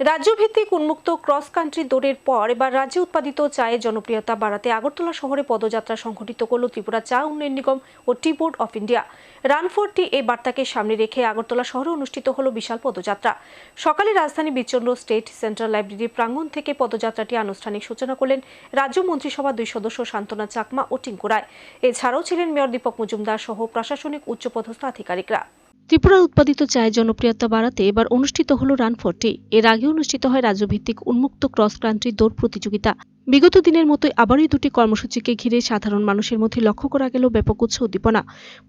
রাজ্যভিত্তিক উন্মুক্ত cross country দৌড়ের পর এবার রাজ্যে উৎপাদিত চায়ের জনপ্রিয়তা বাড়াতে আগরতলা শহরে পদযাত্রা সংঘটিত করল ত্রিপুরা চা উন্নয়ন নিগম ও tea board of India. Run for tea এই বার্তাকে সামনে রেখে আগরতলা শহরে অনুষ্ঠিত হলো বিশাল পদযাত্রা। সকালে রাজধানী বিচন্দ্র স্টেট সেন্ট্রাল লাইব্রেরির প্রাঙ্গণ থেকে পদযাত্রাটি আনুষ্ঠানিক সূচনা করলেন রাজ্য মন্ত্রিসভা দুই সদস্য সান্ত্বনা চাকমা ও টিঙ্কু রায়। এছাড়াও ছিলেন মেয়র দীপক মজুমদার সহ প্রশাসনিক উচ্চপদস্থ আধিকারিকরা। ত্রিপুরা উৎপাদিত চায়ের জনপ্রিয়তা বাড়াতে এবার অনুষ্ঠিত হল রান ফোরটি। এর আগে অনুষ্ঠিত হয় রাজ্যভিত্তিক উন্মুক্ত ক্রস কান্ট্রি দৌড় প্রতিযোগিতা। বিগত দিনের মতোই আবারই দুটি কর্মসূচিকে ঘিরে সাধারণ মানুষের মধ্যে লক্ষ্য করা গেল ব্যাপক উৎসাহ উদ্দীপনা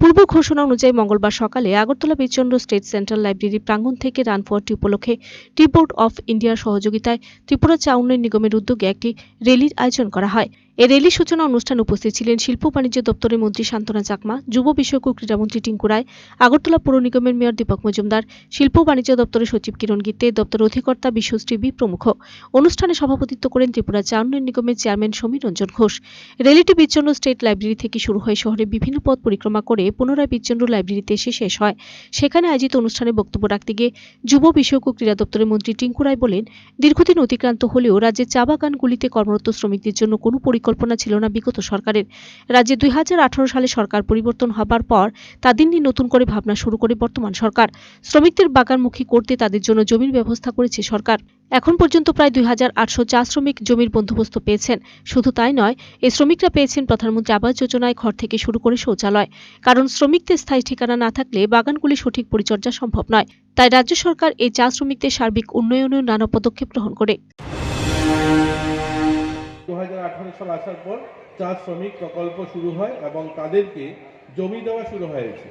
পূর্ব ঘোষণা অনুযায়ী মঙ্গলবার সকালে Agartala Birchandra state central library প্রাঙ্গণ থেকে রান ফোরটি উপলক্ষে টি বোর্ড অফ ইন্ডিয়ার সহযোগিতায় ত্রিপুরা চা উন্নয়ন নিগমের উদ্যোগে একটি র্যালির আয়োজন করা হয়। এই রেলি সূচনা অনুষ্ঠানে উপস্থিত ছিলেন শিল্প বাণিজ্য দপ্তরের মন্ত্রী শান্তনা চাকমা, যুব বিষয়ক ও ক্রীড়ামন্ত্রী টিঙ্কু রায়, আগরতলা পৌর নিগমের মেয়র দীপক মজুমদার, শিল্প বাণিজ্য দপ্তরের সচিব কিরণ গীতে দপ্তরের অধিকর্তা বিশ্বশ্রী বি প্রমুখ। অনুষ্ঠানে সভাপতিত্ব করেন ত্রিপুরা চা উন্নয়ন নিগমের চেয়ারম্যান সমীর রঞ্জন ঘোষ। রেলিটি বিচ্ছন্ন স্টেট লাইব্রেরি থেকে শুরু হয়ে শহরের বিভিন্ন পথ পরিক্রমা করে পুনরায় বিচ্ছন্ন লাইব্রেরিতে এসে শেষ হয়। সেখানে আয়োজিত অনুষ্ঠানে বক্তব্য রাখতে গিয়ে যুব বিষয়ক ও ক্রীড়া দপ্তরের মন্ত্রী টিঙ্কু রায় বলেন, দীর্ঘদিন অতিক্রান্ত হলেও রাজ্যের চা বাগানগুলিতে কর্মরত শ্রমিকদের জন্য কোনো পরিকল্পনা ছিল না বিগত সরকারের। রাজ্যে দুই সালে সরকার পরিবর্তন হবার পর তাদের নিয়ে নতুন করে ভাবনা শুরু করে বর্তমান সরকার। শ্রমিকদের বাগানমুখী করতে তাদের জন্য জমির ব্যবস্থা করেছে সরকার। এখন পর্যন্ত প্রায় দুই হাজার আটশো চা শ্রমিক জমির বন্দোবস্ত পেয়েছেন। শুধু তাই নয় এই শ্রমিকরা পেয়েছেন প্রধানমন্ত্রী আবাস যোজনায় ঘর থেকে শুরু করে শৌচালয়। কারণ শ্রমিকদের স্থায়ী ঠিকানা না থাকলে বাগানগুলি সঠিক পরিচর্যা সম্ভব নয়। তাই রাজ্য সরকার এই চা শ্রমিকদের সার্বিক উন্নয়নেও নানা পদক্ষেপ গ্রহণ করে। সাল আসার পর চা শ্রমিক প্রকল্প শুরু হয় এবং তাদেরকে জমি দেওয়া শুরু হয়েছে।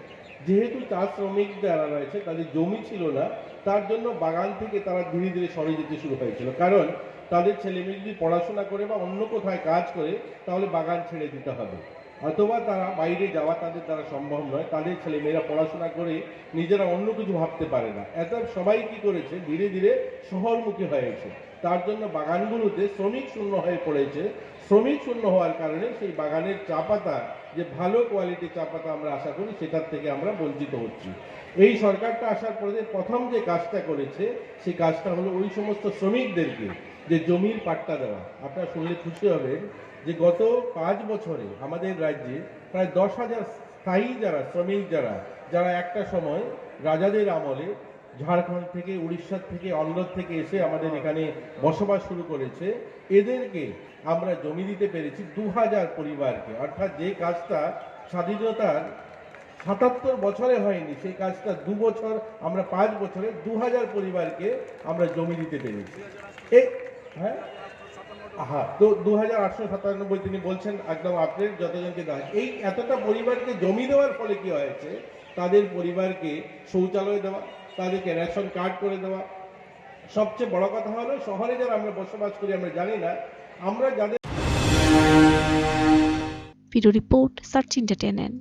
যেহেতু চা শ্রমিক যারা রয়েছে, তাদের জমি ছিল না, তার জন্য বাগান থেকে তারা ধীরে ধীরে সরে যেতে শুরু হয়েছিল। কারণ তাদের ছেলেমেয়ে যদি পড়াশোনা করে বা অন্য কোথায় কাজ করে, তাহলে বাগান ছেড়ে দিতে হবে। অথবা তারা বাইরে যাওয়া তাদের দ্বারা সম্ভব নয়, তাদের ছেলেমেয়েরা পড়াশোনা করে নিজেরা অন্য কিছু ভাবতে পারে না। এত সবাই কি করেছে? ধীরে ধীরে শহরমুখী হয়েছে তার জন্য বাগানগুলোতে শ্রমিক শূন্য হয়ে পড়েছে। শ্রমিক শূন্য হওয়ার কারণে সেই বাগানের চা পাতা, যে ভালো কোয়ালিটির চা পাতা আমরা আশা করি, সেটার থেকে আমরা বঞ্চিত হচ্ছি। এই সরকারটা আসার পরে প্রথম যে কাজটা করেছে, সেই কাজটা হলো ওই সমস্ত শ্রমিকদেরকে যে জমির পাট্টা দেওয়া। আপনারা শুনলে খুশি হবেন যে গত পাঁচ বছরে আমাদের রাজ্যে প্রায় দশ হাজার স্থায়ী যারা শ্রমিক যারা যারা একটা সময় রাজাদের আমলে ঝাড়খণ্ড থেকে উড়িষ্যা থেকে অন্ধ্র থেকে এসে আমাদের এখানে বসবাস শুরু করেছে এদেরকে আমরা জমি দিতে পেরেছি দু হাজার পরিবারকে। অর্থাৎ যে কাজটা স্বাধীনতার সাতাত্তর বছরে হয়নি সেই কাজটা দু বছর আমরা পাঁচ বছরে দু হাজার পরিবারকে আমরা জমি দিতে পেরেছি। হ্যাঁ? হ্যাঁ তো দু হাজার আটশো সাতানব্বই তিনি বলছেন, একদম আপডেট যতজনকে দেওয়া এই এতটা পরিবারকে জমি দেওয়ার ফলে কি হয়েছে? তাদের পরিবারকে শৌচালয় দেওয়া, তাদেরকে রেশন কার্ড করে দেওয়া। সবচেয়ে বড় কথা হলো, শহরে যারা আমরা বসবাস করি, আমরা জানি না, আমরা যাদের ব্যুরো রিপোর্ট সার্চ ইন্টারটেনমেন্ট